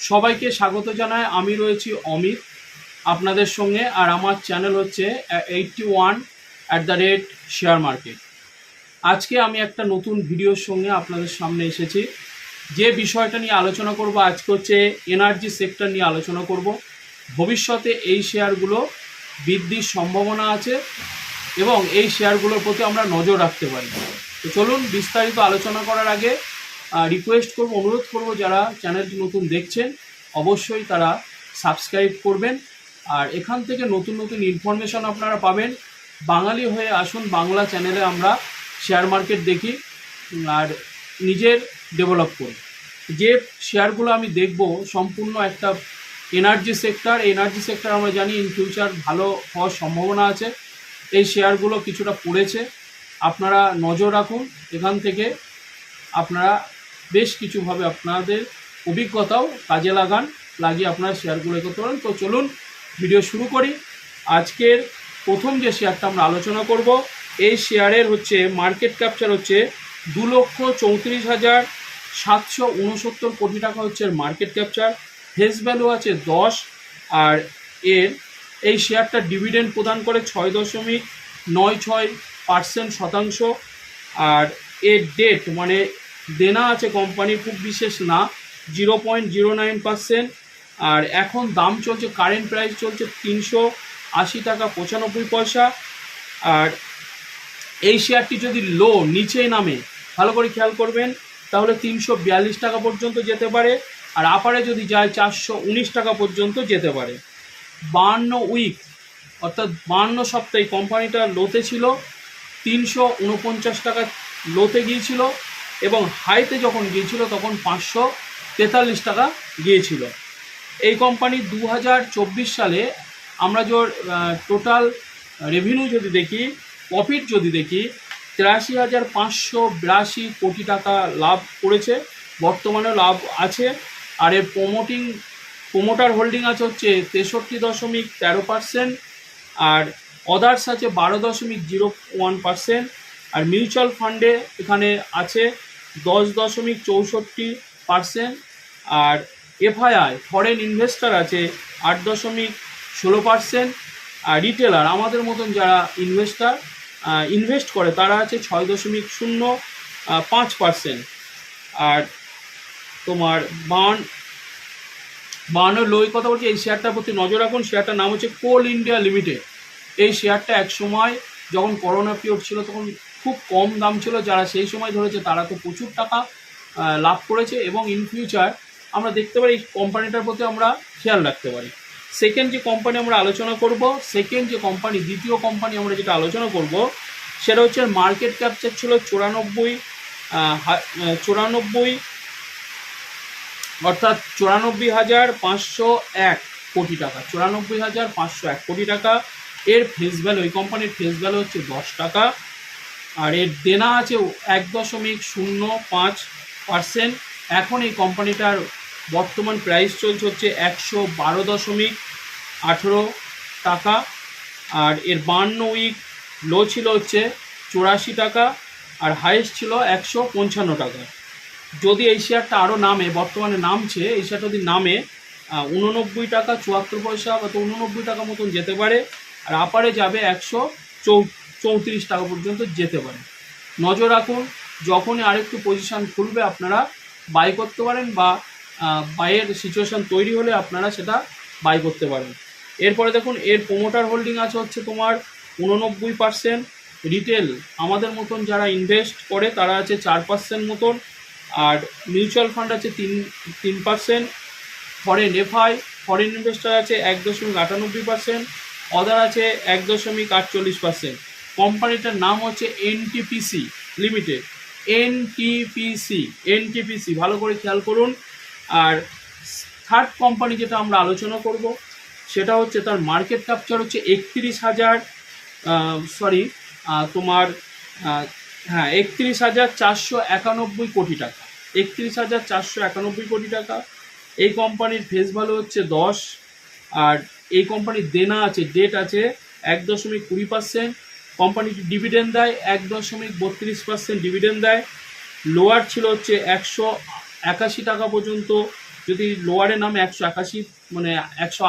সবাইকে স্বাগত জানাই আমি রয়েছি অমিত আপনাদের সঙ্গে, আর আমার চ্যানেল হচ্ছে eighty one at the rate share market. আজকে আমি একটা নতুন ভিডিওর সঙ্গে আপনাদের সামনে এসেছি। যে বিষয়টা নিয়ে আলোচনা করব আজকে হচ্ছে এনার্জি সেক্টর নিয়ে আলোচনা করব। ভবিষ্যতে এই শেয়ারগুলো বৃদ্ধির সম্ভাবনা আছে এবং এই শেয়ারগুলোর প্রতি আমরা নজর রাখতে পারি। তো চলুন বিস্তারিত আলোচনা করার আগে রিকোয়েস্ট করব, অনুরোধ করব যারা চ্যানেলটি নতুন দেখছেন, অবশ্যই তারা সাবস্ক্রাইব করবেন। আর এখান থেকে নতুন নতুন ইনফরমেশন আপনারা পাবেন। বাঙালি হয়ে আসুন, বাংলা চ্যানেলে আমরা শেয়ার মার্কেট দেখি আর নিজের ডেভেলপ করি। যে শেয়ারগুলো আমি দেখব, সম্পূর্ণ একটা এনার্জি সেক্টর এনার্জি সেক্টর আমরা জানি ইন ফিউচার ভালো হওয়ার সম্ভাবনা আছে। এই শেয়ারগুলো কিছুটা পড়েছে। আপনারা নজর রাখুন, এখান থেকে আপনারা বেশ কিছুভাবে আপনাদের অভিজ্ঞতাও কাজে লাগান, লাগিয়ে আপনারা শেয়ারগুলো করতে পারেন তো চলুন ভিডিও শুরু করি। আজকের প্রথম যে শেয়ারটা আমরা আলোচনা করব, এই শেয়ারের হচ্ছে মার্কেট ক্যাপচার হচ্ছে দু লক্ষ চৌত্রিশ হাজার সাতশো উনসত্তর কোটি টাকা হচ্ছে মার্কেট ক্যাপচার ফেস ভ্যালু আছে দশ, আর এর এই শেয়ারটা ডিভিডেন্ড প্রদান করে ছয় দশমিক নয় ছয় পার্সেন্ট শতাংশ। আর এর ডেট মানে দেনা আছে কোম্পানির খুব বিশেষ না zero point zero nine percent আর এখন দাম চলছে কারেন্ট প্রাইস চলছে তিনশো আশি টাকা পঁচানব্বই পয়সা, আর এই শেয়ারটি যদি লো নিচে নামে, ভালো করে খেয়াল করবেন, তাহলে তিনশো বিয়াল্লিশ টাকা পর্যন্ত যেতে পারে, আর আপারে যদি যায়, চারশো উনিশ টাকা পর্যন্ত যেতে পারে। বাহান্ন উইক অর্থাৎ বাহান্ন সপ্তাহে কোম্পানিটা লোতে ছিল, তিনশো উনপঞ্চাশ টাকা লোতে গিয়েছিল এবং হাইতে যখন গিয়েছিল তখন পাঁচশো তেতাল্লিশ টাকা গিয়েছিল। এই কোম্পানি দু হাজার চব্বিশ সালে আমরা যে টোটাল রেভিনিউ যদি দেখি প্রফিট যদি দেখি, তিরাশি হাজার পাঁচশো বিরাশি কোটি টাকা লাভ করেছে বর্তমানে লাভ আছে। আর এর প্রমোটিং প্রমোটার হোল্ডিং আছে হচ্ছে তেষট্টি দশমিক তেরো পার্সেন্ট আর অদার্স আছে বারো দশমিক জিরো ওয়ান পার্সেন্ট আর মিউচুয়াল ফান্ডে এখানে আছে দশ দশমিক চৌষট্টি পার্সেন্ট আর এফআইআই ফরেন ইনভেস্টার আছে আট দশমিক ষোলো পার্সেন্ট আর রিটেলার আমাদের মতন যারা ইনভেস্টার ইনভেস্ট করে তারা আছে ছয় দশমিক শূন্য পাঁচ পার্সেন্ট। আর তোমার বান বাহান্ন লোই কথা বলছি, এই শেয়ারটার প্রতি নজর রাখুন। শেয়ারটার নাম হচ্ছে কোল ইন্ডিয়া লিমিটেড। এই শেয়ারটা এক সময় যখন করোনা পিরিয়ড ছিল, তখন খুব কম দাম ছিল যারা সেই সময় ধরেছে, তারা তো প্রচুর টাকা লাভ করেছে এবং ইন ফিউচার আমরা দেখতে পারি কোম্পানিটার প্রতি আমরা খেয়াল রাখতে পারি। সেকেন্ড যে কোম্পানি আমরা আলোচনা করব সেকেন্ড যে কোম্পানি দ্বিতীয় কোম্পানি আমরা যেটা আলোচনা করব, সেটা হচ্ছে মার্কেট ক্যাপচার ছিল চুরানব্বই চুরানব্বই অর্থাৎ চুরানব্বই হাজার পাঁচশো এক কোটি টাকা, চুরানব্বই হাজার পাঁচশো এক কোটি টাকা। এর ফেস ভ্যালু এই কোম্পানির ফেস ভ্যালু হচ্ছে দশ টাকা। আর এর দেনা আছে এক দশমিক শূন্য পাঁচ পার্সেন্ট। এখন এই কোম্পানিটার বর্তমান প্রাইস চলছে হচ্ছে একশো বারো দশমিক আঠেরো টাকা। আর এর বান্ন উইক লো ছিল হচ্ছে চুরাশি টাকা আর হাইয়েস্ট ছিল একশো পঞ্চান্ন টাকা। যদি এই শেয়ারটা আরও নামে, বর্তমানে নামছে, এই শেয়ারটা যদি নামে উননব্বই টাকা চুয়াত্তর পয়সা বা তো উননব্বই টাকা মতন যেতে পারে। আর আপারে যাবে একশো চৌ চৌত্রিশ টাকা পর্যন্ত যেতে পারে। নজর রাখুন, যখনই আরেকটু পজিশান খুলবে আপনারা বাই করতে পারেন বা বাইয়ের সিচুয়েশান তৈরি হলে আপনারা সেটা বাই করতে পারেন। এরপরে দেখুন, এর প্রোমোটার হোল্ডিং আছে হচ্ছে তোমার উননব্বই পার্সেন্ট রিটেল আমাদের মতন যারা ইনভেস্ট করে তারা আছে চার পার্সেন্ট মতন। আর মিউচুয়াল ফান্ড আছে তিন তিন percent foreign FI foreign investor আছে এক দশমিক আটানব্বই পার্সেন্ট অদার আছে এক দশমিক আটচল্লিশ পার্সেন্ট কোম্পানিটার নাম হচ্ছে এনটিপিসি লিমিটেড এনটিপিসি এনটিপিসি ভালো করে খেয়াল করুন। আর থার্ড কোম্পানি যেটা আমরা আলোচনা করব, সেটা হচ্ছে তার মার্কেট ক্যাপচার হচ্ছে একত্রিশ হাজার সরি তোমার হ্যাঁ একত্রিশ হাজার চারশো একানব্বই কোটি টাকা। একত্রিশ হাজার চারশো একানব্বই কোটি টাকা। এই কোম্পানির ফেস ভ্যালু হচ্ছে দশ। আর এই কোম্পানির দেনা আছে ডেট আছে এক দশমিক কুড়ি পার্সেন্ট কোম্পানিটি ডিভিডেন্ড দেয়, এক দশমিক বত্রিশ পার্সেন্ট ডিভিডেন্ড দেয়। লোয়ার ছিল হচ্ছে একশো একাশি টাকা পর্যন্ত। যদি লোয়ারে নামে একশো একাশি মানে একশো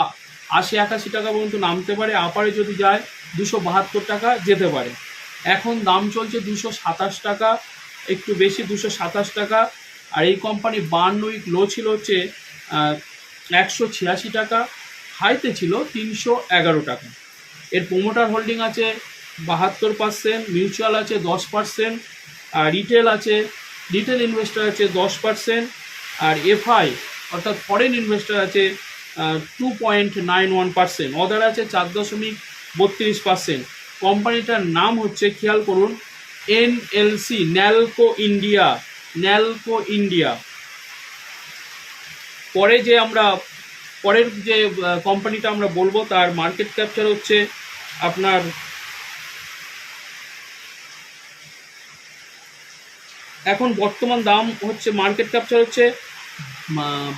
আশি একাশি টাকা পর্যন্ত নামতে পারে আপারে যদি যায় দুশো বাহাত্তর টাকা যেতে পারে। এখন দাম চলছে দুশো সাতাশ টাকা, একটু বেশি দুশো সাতাশ টাকা। আর এই কোম্পানি বান্ন উইক লো ছিল হচ্ছে একশো ছিয়াশি টাকা হাইতে ছিল তিনশো এগারো টাকা। এর প্রোমোটার হোল্ডিং আছে বাহাত্তর পার্সেন্ট মিউচুয়াল আছে দশ পার্সেন্ট আর রিটেল আছে রিটেল ইনভেস্টর আছে দশ পার্সেন্ট আর এফআই অর্থাৎ ফরেন ইনভেস্টর আছে two point nine one percent other আছে চার দশমিক বত্রিশ পার্সেন্ট কোম্পানিটার নাম হচ্ছে, খেয়াল করুন NLC NALCO India NALCO India পরে যে আমরা, পরের যে কোম্পানিটা আমরা বলব, তার মার্কেট ক্যাপচার হচ্ছে আপনার এখন বর্তমান দাম হচ্ছে মার্কেট ক্যাপচার হচ্ছে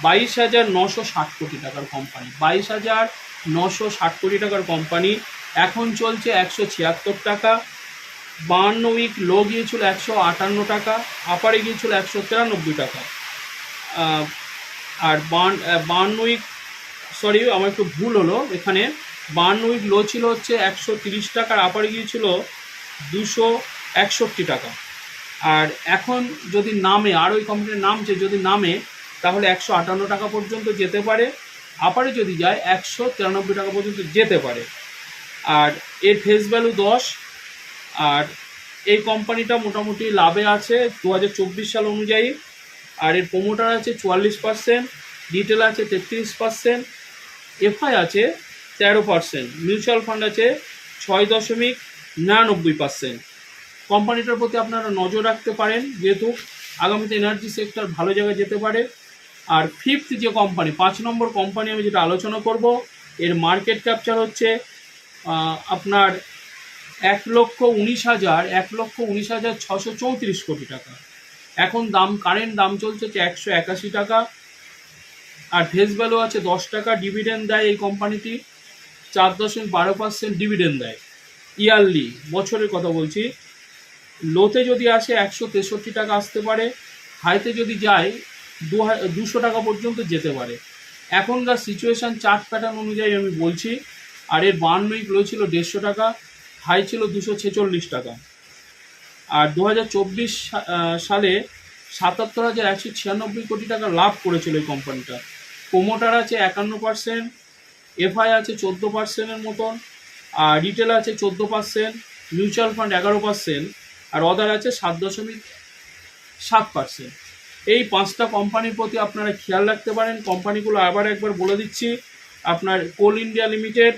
বাইশ হাজার নশো ষাট কোটি টাকার কোম্পানি বাইশ হাজার নশো ষাট কোটি টাকার কোম্পানি এখন চলছে একশো ছিয়াত্তর টাকা। বাহান্ন উইক লো গিয়েছিল একশো আটান্ন টাকা। আপারে গিয়েছিল একশো তিরানব্বই টাকা। আর বাহান্ন উইক সরি আমার একটু ভুল হলো এখানে। বাহান্ন উইক লো ছিল হচ্ছে একশো তিরিশ টাকার আপারে গিয়েছিল দুশো একষট্টি টাকা। আর এখন যদি নামে আর ওই কোম্পানির নামছে যদি নামে, তাহলে একশো আটান্ন টাকা পর্যন্ত যেতে পারে। আপারে যদি যায়, একশো তিরানব্বই টাকা পর্যন্ত যেতে পারে। আর এর ফেস ভ্যালু দশ। আর এই কোম্পানিটা মোটামুটি লাভে আছে দু হাজার চব্বিশ সাল অনুযায়ী। আর এর প্রোমোটার আছে চুয়াল্লিশ পার্সেন্ট ডিটেল আছে তেত্রিশ পার্সেন্ট এফআই আছে তেরো পার্সেন্ট মিউচুয়াল ফান্ড আছে ছয় দশমিক নিরানব্বই পার্সেন্ট কোম্পানিটার প্রতি আপনারা নজর রাখতে পারেন, যেহেতু আগামীতে এনার্জি সেক্টর ভালো জায়গায় যেতে পারে। আর ফিফথ যে কোম্পানি পাঁচ নম্বর কোম্পানি আমি যেটা আলোচনা করব, এর মার্কেট ক্যাপচার হচ্ছে আপনার এক লক্ষ উনিশ হাজার, এক লক্ষ উনিশ হাজার ছশো চৌত্রিশ কোটি টাকা। এখন দাম কারেন্ট দাম চলছে হচ্ছে একশো একাশি টাকা। আর ফেস ভ্যালু আছে দশ টাকা ডিভিডেন্ড দেয় এই কোম্পানিটি চার দশমিক বারো পার্সেন্ট ডিভিডেন্ড দেয়। ইয়ারলি বছরের কথা বলছি। লোতে যদি আসে একশো তেষট্টি টাকা আসতে পারে, হাইতে যদি যায় দু দুশো টাকা পর্যন্ত যেতে পারে। এখনকার সিচুয়েশান চার্ট প্যাটার্ন অনুযায়ী আমি বলছি, আর এর বান্ন লো ছিল দেড়শো টাকা হাই ছিল দুশো ছেচল্লিশ টাকা। আর দু হাজার চব্বিশ সালে সাতাত্তর হাজার একশো ছিয়ানব্বই কোটি টাকা লাভ করেছিল এই কোম্পানিটা প্রোমোটার আছে একান্ন পার্সেন্ট এফআই আছে চোদ্দ পার্সেন্টের মতন, আর রিটেল আছে চোদ্দ পার্সেন্ট মিউচুয়াল ফান্ড এগারো পার্সেন্ট আর অদার আছে সাত দশমিক সাত পার্সেন্ট এই পাঁচটা কোম্পানির প্রতি আপনারা খেয়াল রাখতে পারেন। কোম্পানিগুলো আবার একবার বলে দিচ্ছি, আপনার Coal India Limited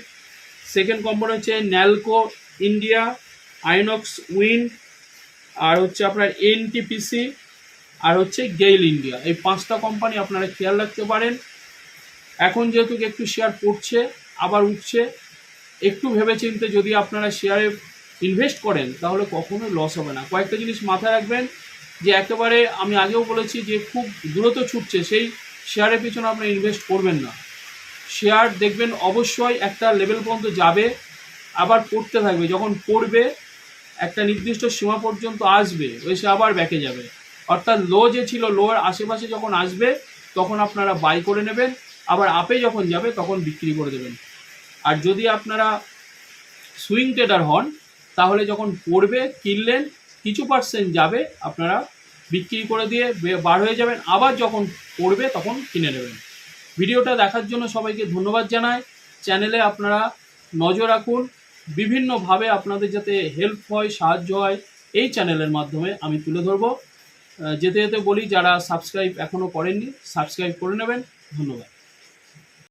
second company হচ্ছে ন্যালকো ইন্ডিয়া, আইনক্স উইন্ড আর হচ্ছে আপনার এনটিপিসি, আর হচ্ছে গেইল ইন্ডিয়া। এই পাঁচটা কোম্পানি আপনারা খেয়াল রাখতে পারেন। এখন যেহেতু একটু শেয়ার পড়ছে, আবার উঠছে, একটু ভেবেচিন্তে যদি আপনারা শেয়ারে ইনভেস্ট করেন, তাহলে কখনোই লস হবে না। কয়েকটা জিনিস মাথায় রাখবেন, যে একেবারে আমি আগেও বলেছি যে খুব দ্রুত ছুটছে, সেই শেয়ারের পিছনে আপনি ইনভেস্ট করবেন না। শেয়ার দেখবেন অবশ্যই একটা লেভেল পর্যন্ত যাবে, আবার পড়তে থাকবে। যখন পড়বে, একটা নির্দিষ্ট সীমা পর্যন্ত আসবে, এসে আবার ব্যাকে যাবে। অর্থাৎ লো যে ছিল লোর আশেপাশে যখন আসবে, তখন আপনারা বাই করে নেবেন, আবার আপে যখন যাবে, তখন বিক্রি করে দেবেন। আর যদি আপনারা সুইং ট্রেডার হন তাহলে যখন পড়বে, কিনলেন, কিছু পার্সেন্ট যাবে, আপনারা বিক্রি করে দিয়ে বার হয়ে যাবেন। আবার যখন পড়বে, তখন কিনে নেবেন। ভিডিওটা দেখার জন্য সবাইকে ধন্যবাদ জানাই। চ্যানেলে আপনারা নজর রাখুন। বিভিন্নভাবে আপনাদের যাতে হেল্প হয়, সাহায্য হয়, এই চ্যানেলের মাধ্যমে আমি তুলে ধরবো। যেতে যেতে বলি, যারা সাবস্ক্রাইব এখনও করেননি সাবস্ক্রাইব করে নেবেন। ধন্যবাদ।